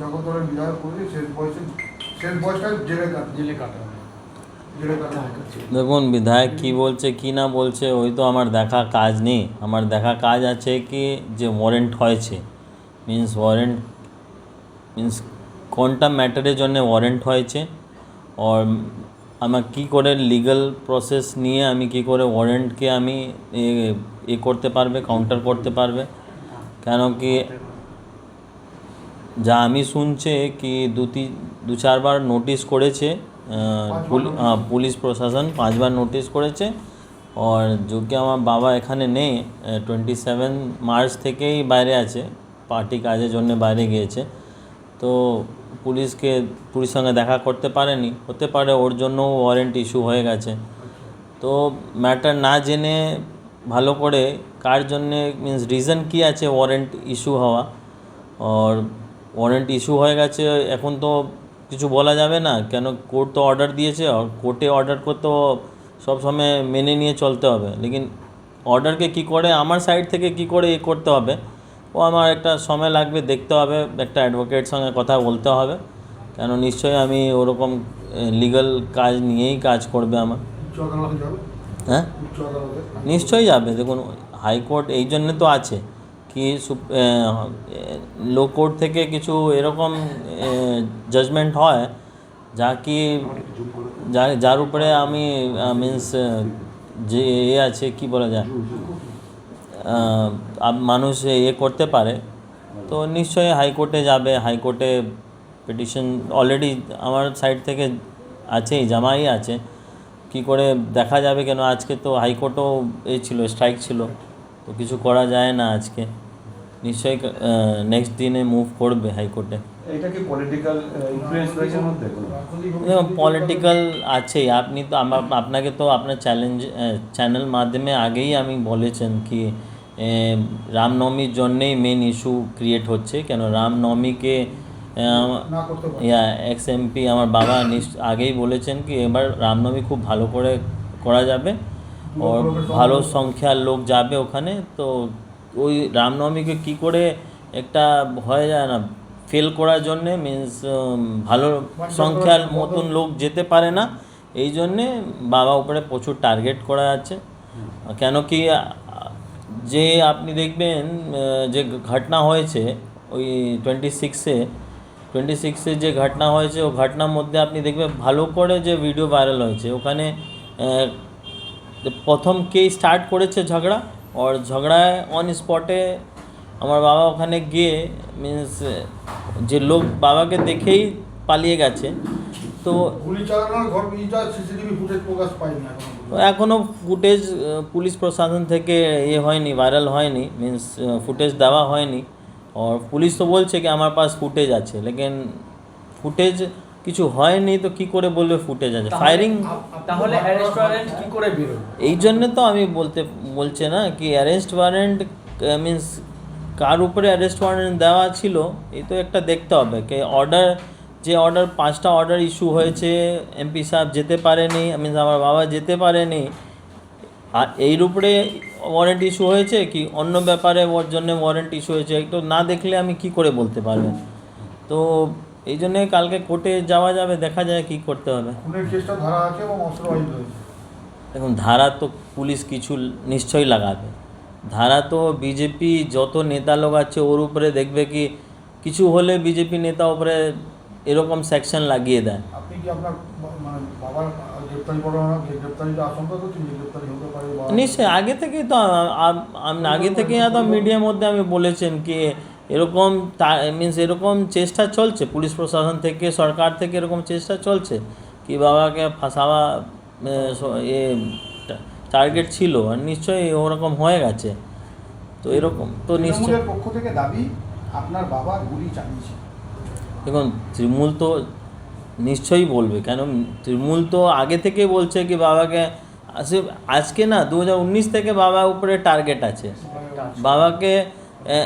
জগদ্দলের বিধায়ক করে শেষ বয়সে শেষ বয়সটা জেলে কাটে। জেলে কাটা। কাটে। দেখুন বিধায়ক কি বলছে কি না বলছে ওই তো আমার দেখা কাজ নেই। আমার দেখা কাজ আছে কি যে ওয়ারেন্ট হয়েছে। মিন্স ওয়ারেন্ট মিন্স কোনটা ম্যাটারের জন্য ওয়ারেন্ট হয়েছে আর আমার কি করে লিগ্যাল প্রসেস নিয়ে আমি কি করে ওয়ারেন্টকে আমি এ এ করতে পারবে কাউন্টার করতে পারবে? কেন কি যা আমি শুনছে কি দু তিন দু চারবার নোটিশ করেছে পুলিশ প্রশাসন পাঁচবার নোটিশ করেছে। আর যোগ্য আমার বাবা এখানে নেই টোয়েন্টি সেভেন মার্চ থেকেই বাইরে আছে পার্টি কাজের জন্য বাইরে গিয়েছে। তো পুলিশকে পুলিশ সঙ্গে দেখা করতে পারেনি হতে পারে ওর জন্য ওয়ারেন্ট ইস্যু হয়ে গেছে। তো ম্যাটার না জেনে ভালো করে কার জন্যে মিন্স রিজন কী আছে ওয়ারেন্ট ইস্যু হওয়া? আর ওয়ারেন্ট ইস্যু হয়ে গেছে এখন তো কিছু বলা যাবে না। কেন কোর্ট তো অর্ডার দিয়েছে আর কোর্টে অর্ডার করতে সব সময় মেনে নিয়ে চলতে হবে। লেকিন অর্ডারকে কি করে আমার সাইড থেকে কি করে এ করতে হবে ও আমার একটা সময় লাগবে দেখতে হবে একটা অ্যাডভোকেট সঙ্গে কথা বলতে হবে। কেন নিশ্চয়ই আমি ওরকম লিগ্যাল কাজ নিয়েই কাজ করবে আমার। হ্যাঁ? নিশ্চয়ই যাবে। দেখুন হাইকোর্ট এই জন্যে তো আছে। কি লো কোর্ট থেকে কিছু এরকম জাজমেন্ট হয়, যা কি যার উপরে আমি মিন্স যে এ আছে, কি বলা যায় মানুষ এ করতে পারে। তো নিশ্চয়ই হাইকোর্টে যাবে হাইকোর্টে পিটিশন অলরেডি আমার সাইড থেকে আছেই, জামাই আছে। কি করে দেখা যাবে কেন? আজকে তো হাইকোর্টও এ ছিল স্ট্রাইক ছিল। তো কিছু করা যায় না আজকে। নিশ্চয়ই নেক্সট দিনে মুভ করবে হাইকোর্টে। এটা কি পলিটিক্যাল ইনফ্লুয়েন্স রয়েছে এর মধ্যে কোনো? পলিটিক্যাল আছেই। আপনি তো আপনাকে তো আপনার চ্যালেঞ্জ চ্যানেল মাধ্যমে আগেই আমি বলেছেন কি রামনবমীর জন্যেই মেন ইস্যু ক্রিয়েট হচ্ছে। কেন রামনবমীকে ইয়া এক্স এমপি আমার বাবা আগেই বলেছেন কি এবার রামনবমী খুব ভালো করে করা যাবে। ভালো সংখ্যার লোক যাবে ওখানে তো ওই রামনবমীকে কি করে একটা হয়ে যায় না ফেল করার জন্যে মিন্স ভালো সংখ্যার মতন লোক যেতে পারে না, এই জন্যে বাবা উপরে প্রচুর টার্গেট করা যাচ্ছে কেন কি, যে আপনি দেখবেন যে ঘটনা হয়েছে, ওই টোয়েন্টি সিক্সে টোয়েন্টি সিক্সে যে ঘটনা হয়েছে, ও ঘটনার মধ্যে আপনি দেখবেন ভালো করে যে ভিডিও ভাইরাল হয়েছে, ওখানে প্রথম কে স্টার্ট করেছে ঝগড়া? আর ঝগড়ায় অন স্পটে আমার বাবা ওখানে গিয়ে মিন্স যে লোক বাবাকে দেখেই পালিয়ে গেছে। তো এখনও ফুটেজ পুলিশ প্রশাসন থেকে ইয়ে হয়নি ভাইরাল হয়নি মিন্স ফুটেজ দেওয়া হয়নি। আর পুলিশ তো বলছে কি আমার পাশ ফুটেজ আছে লেকিন ফুটেজ কিছু হয়নি তো কি করে বলবে ফুটেজ আছে? ফায়ারিং তাহলে অ্যারেস্ট ওয়ারেন্ট কি করে বেরোবে? এই জন্য তো আমি বলতে বলছে না কি অ্যারেস্ট ওয়ারেন্ট মিন্স কার উপরে অ্যারেস্ট ওয়ারেন্ট দেওয়া ছিল এই তো একটা দেখতে হবে। কে অর্ডার যে অর্ডার পাঁচটা অর্ডার ইস্যু হয়েছে এমপি সাহেব যেতে পারেনি মিন্স আমার বাবা যেতে পারেনি আর এর উপরে ওয়ারেন্ট ইস্যু হয়েছে কি অন্য ব্যাপারে ওর জন্য ওয়ারেন্ট ইস্যু হয়েছে একটু না দেখলে আমি কি করে বলতে পারবেন তো এই জন্যে কালকে কোর্টে যাওয়া যাবে দেখা যায় কি করতে হবে। চেষ্টা ধারা তো পুলিশ কিছু নিশ্চয়ই লাগাবে। ধারা তো বিজেপি যত নেতা লোক আছে ওর উপরে দেখবে কি কিছু হলে বিজেপি নেতা উপরে এরকম সেকশন লাগিয়ে দেয়। মানে নিশ্চয়ই আগে থেকেই তো আগে থেকেই তো মিডিয়ার মধ্যে আমি বলেছেন কি এরকম মিন্স এরকম চেষ্টা চলছে পুলিশ প্রশাসন থেকে সরকার থেকে এরকম চেষ্টা চলছে কি বাবাকে ফাঁসাওয়া এ, টার্গেট ছিল আর নিশ্চয়ই ওরকম হয়ে গেছে। তো এরকম তো নিশ্চয়। তৃণমূলের পক্ষ থেকে দাবি আপনার বাবা গুলি চালিয়েছে। দেখুন তৃণমূল তো নিশ্চয়ই বলবে কেন তৃণমূল তো আগে থেকে বলছে কি বাবাকে আজকে না দু হাজার উনিশ থেকে বাবা উপরে টার্গেট আছে। বাবাকে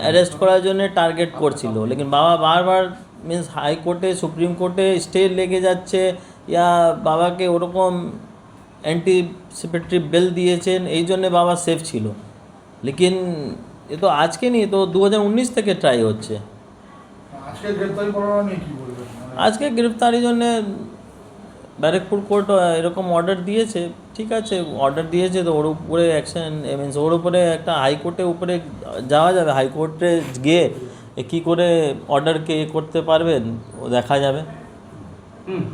অ্যারেস্ট করার জন্য টার্গেট করছিল। লেকিন বাবা বারবার মিন্স হাইকোর্টে সুপ্রিম কোর্টে স্টে লেগে যাচ্ছে। ইয়া বাবাকে ওরকম অ্যান্টিসিপেটরি বেল দিয়েছেন এই জন্যে বাবা সেফ ছিল। লেকিন এ তো আজকে নেই তো দু হাজার উনিশ থেকে ট্রাই হচ্ছে। আজকে গ্রেপ্তারি নিয়ে গ্রেপ্তারির জন্যে ব্যারেকপুর কোর্ট এরকম অর্ডার দিয়েছে, ঠিক আছে অর্ডার দিয়েছে তো ওর উপরে অ্যাকশন মিনস ওর উপরে একটা হাইকোর্টে উপরে যাওয়া যাবে হাইকোর্টে গিয়ে কি করে অর্ডারকে করতে পারবেন, ও দেখা যাবে। হুম।